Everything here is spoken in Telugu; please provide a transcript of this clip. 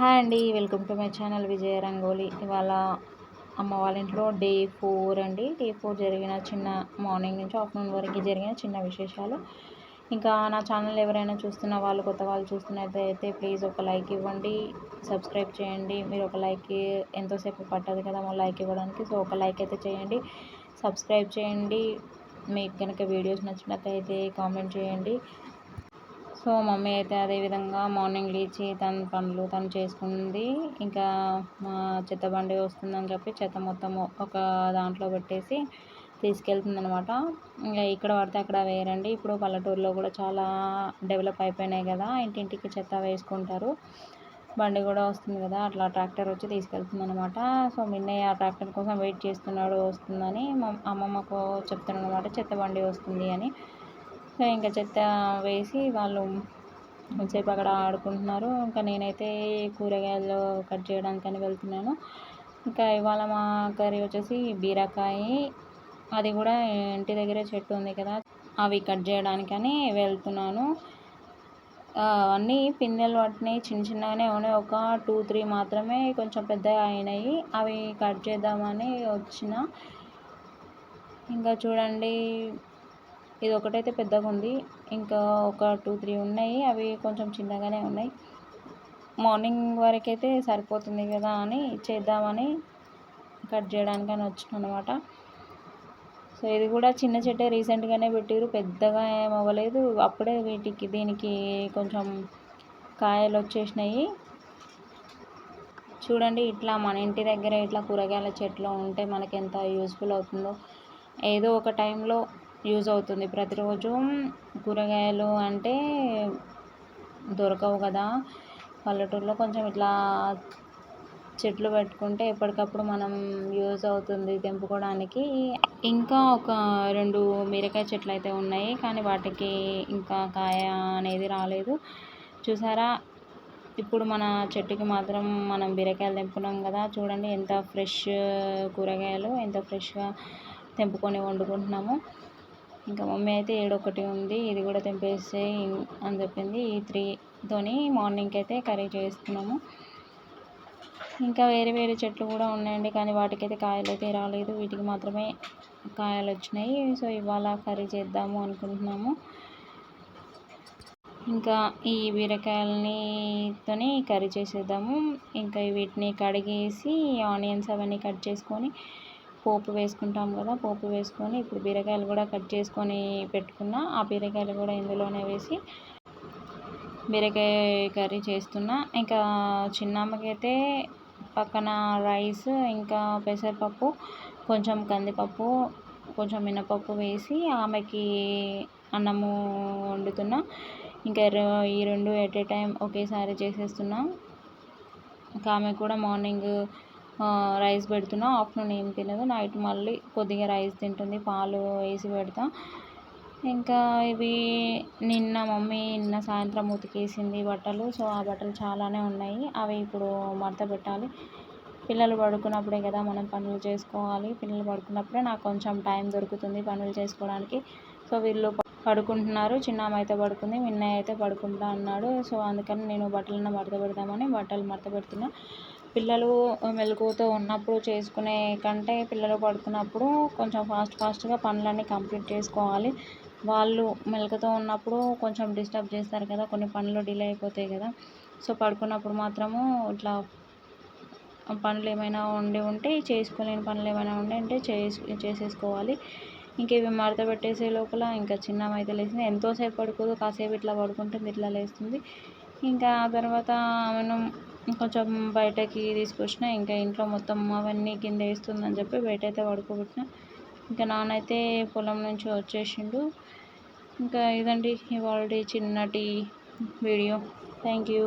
హాయ్ అండి welcome to my channel Vijaya Rangoli. ఇవాళ అమ్మ వాళ్ళ ఇంట్లో డే ఫోర్ అండి. డే ఫోర్ జరిగిన చిన్న మార్నింగ్ నుంచి ఆఫ్టర్నూన్ వరకు జరిగిన చిన్న విశేషాలు. ఇంకా నా ఛానల్ ఎవరైనా చూస్తున్న వాళ్ళు కొత్త వాళ్ళు చూస్తున్నట్టయితే ప్లీజ్ ఒక లైక్ ఇవ్వండి సబ్స్క్రైబ్ చేయండి. మీరు ఒక లైక్ ఎంతోసేపు పట్టదు కదా మా లైక్ ఇవ్వడానికి. సో ఒక లైక్ అయితే చేయండి సబ్స్క్రైబ్ చేయండి. మీకు కనుక వీడియోస్ నచ్చినట్లయితే కామెంట్ చేయండి. సో మమ్మీ అయితే అదేవిధంగా మార్నింగ్ లేచి తన పనులు తను చేసుకుంది. ఇంకా మా చెత్త బండి వస్తుందని చెప్పి చెత్త మొత్తం ఒక దాంట్లో పెట్టేసి తీసుకెళ్తుందనమాట ఇంకా ఇక్కడ పడితే అక్కడ వేయరండి ఇప్పుడు పల్లెటూరులో కూడా చాలా డెవలప్ అయిపోయినాయి కదా ఇంటింటికి చెత్త వేసుకుంటారు. బండి కూడా వస్తుంది కదా అట్లా ట్రాక్టర్ వచ్చి తీసుకెళ్తుంది అనమాట సో మిన్నయ్య ఆ ట్రాక్టర్ కోసం వెయిట్ చేస్తున్నాడు వస్తుందని మా అమ్మమ్మకు చెప్తున్నాడు అనమాట చెత్త బండి వస్తుంది అని. సో ఇంకా చెత్త వేసి వాళ్ళు కొంచెంసేపు అక్కడ ఆడుకుంటున్నారు. ఇంకా నేనైతే కూరగాయలు కట్ చేయడానికని వెళ్తున్నాను. ఇంకా ఇవాళ మా కర్రీ వచ్చేసి బీరకాయ. అది కూడా ఇంటి దగ్గరే చెట్టు ఉంది కదా అవి కట్ చేయడానికని వెళ్తున్నాను. అన్నీ పిందెలు పట్టినాయి చిన్న చిన్నగానే ఉన్నాయి. ఒక టూ త్రీ మాత్రమే కొంచెం పెద్దగా అయినాయి. అవి కట్ చేద్దామని వచ్చిన. ఇంకా చూడండి ఇది ఒకటైతే పెద్దగా ఉంది ఇంకా ఒక టూ త్రీ ఉన్నాయి. అవి కొంచెం చిన్నగానే ఉన్నాయి. మార్నింగ్ వరకైతే సరిపోతుంది కదా అని చేద్దామని కట్ చేయడానికి అని వచ్చిన అనమాట సో ఇది కూడా చిన్న చెట్టే రీసెంట్గానే పెట్టారు పెద్దగా ఏమవ్వలేదు అప్పుడే వీటికి దీనికి కొంచెం కాయలు వచ్చేసినాయి చూడండి ఇట్లా మన ఇంటి దగ్గర ఇట్లా కూరగాయల చెట్లు ఉంటే మనకి ఎంత యూస్ఫుల్ అవుతుందో. ఏదో ఒక టైంలో యూజ్ అవుతుంది. ప్రతిరోజు కూరగాయలు అంటే దొరకవు కదా. పల్లెటూరులో కొంచెం ఇట్లా చెట్లు పెట్టుకుంటే ఎప్పటికప్పుడు మనం యూజ్ అవుతుంది తెంపుకోవడానికి. ఇంకా ఒక రెండు బీరకాయ చెట్లు అయితే ఉన్నాయి. కానీ వాటికి ఇంకా కాయ అనేది రాలేదు. చూసారా? ఇప్పుడు మన చెట్టుకి మాత్రం మనం బీరకాయలు తెంపుకున్నాం కదా. చూడండి ఎంత ఫ్రెష్ కూరగాయలు ఎంత ఫ్రెష్గా తెంపుకొని వండుకుంటున్నాము. ఇంకా మమ్మీ అయితే ఏడొకటి ఉంది. ఇది కూడా తెంపేస్తే అని చెప్పింది. ఈ త్రీతోని మార్నింగ్కి అయితే కర్రీ చేస్తున్నాము. ఇంకా వేరే వేరే చెట్లు కూడా ఉన్నాయండి. కానీ వాటికైతే కాయలు అయితే రాలేదు. వీటికి మాత్రమే కాయలు వచ్చినాయి. సో ఇవాళ కర్రీ చేద్దాము అనుకుంటున్నాము. ఇంకా ఈ బీరకాయలనితోని కర్రీ చేసేద్దాము. ఇంకా వీటిని కడిగేసి ఆనియన్స్ అవన్నీ కట్ చేసుకొని పోపు వేసుకుంటాం కదా పోపు వేసుకొని ఇప్పుడు బీరకాయలు కూడా కట్ చేసుకొని పెట్టుకున్న ఆ బీరకాయలు కూడా ఇందులోనే వేసి బీరకాయ కర్రీ చేస్తున్నా. ఇంకా చిన్నమ్మకైతే పక్కన రైస్ ఇంకా పెసరపప్పు కొంచెం కందిపప్పు కొంచెం మినపప్పు వేసి ఆమెకి అన్నము వండుతున్నా. ఇంకా ఈ రెండు ఎట్ ఏ టైం ఒకేసారి చేసేస్తున్నా. ఇంకా ఆమె కూడా మార్నింగ్ రైస్ పెడుతున్నా. ఆఫ్టర్నూన్ ఏం తినదు. నైట్ మళ్ళీ కొద్దిగా రైస్ తింటుంది. పాలు వేసి పెడతా. ఇంకా ఇవి నిన్న మమ్మీ నిన్న సాయంత్రం ఉతికేసింది బట్టలు. సో ఆ బట్టలు చాలానే ఉన్నాయి. అవి ఇప్పుడు మడత పెట్టాలి. పిల్లలు పడుకున్నప్పుడే కదా మనం పనులు చేసుకోవాలి. పిల్లలు పడుకున్నప్పుడే నాకు కొంచెం టైం దొరుకుతుంది పనులు చేసుకోవడానికి. సో వీళ్ళు పడుకుంటున్నారు. చిన్న అయితే పడుకుంది. మిన్నయ్య అయితే పడుకుంటా అన్నాడు. సో అందుకని నేను బట్టలను మడత పెడదామని బట్టలు మడత పెడుతున్నా. పిల్లలు మెలకువతో ఉన్నప్పుడు చేసుకునే కంటే పిల్లలు పడుకున్నప్పుడు కొంచెం ఫాస్ట్ ఫాస్ట్గా పనులన్నీ కంప్లీట్ చేసుకోవాలి. వాళ్ళు మెలకుతో ఉన్నప్పుడు కొంచెం డిస్టర్బ్ చేస్తారు కదా కొన్ని పనులు డిలే అయిపోతాయి కదా. సో పడుకున్నప్పుడు మాత్రము ఇట్లా పనులు ఏమైనా ఉండి ఉంటే చేసుకోలేని పనులు ఏమైనా ఉండి అంటే చేసి చేసేసుకోవాలి. ఇంక ఇవి మడత పెట్టేసే లోపల ఇంకా చిన్నమైతే అయితే లేచింది. ఎంతోసేపు పడుకోదు కాసేపు ఇట్లా పడుకుంటుంది ఇట్లా లేస్తుంది. ఇంకా ఆ తర్వాత ఆమెను కొంచెం బయటకి తీసుకొచ్చిన ఇంకా ఇంట్లో మొత్తం అవన్నీ కింద వేస్తుందని చెప్పి బయట అయితే పడుకోబెట్టిన. ఇంకా నాన్న అయితే పొలం నుంచి వచ్చేసిండు. ఇంకా ఇదండి ఇవాళ చిన్నటి వీడియో. Thank you.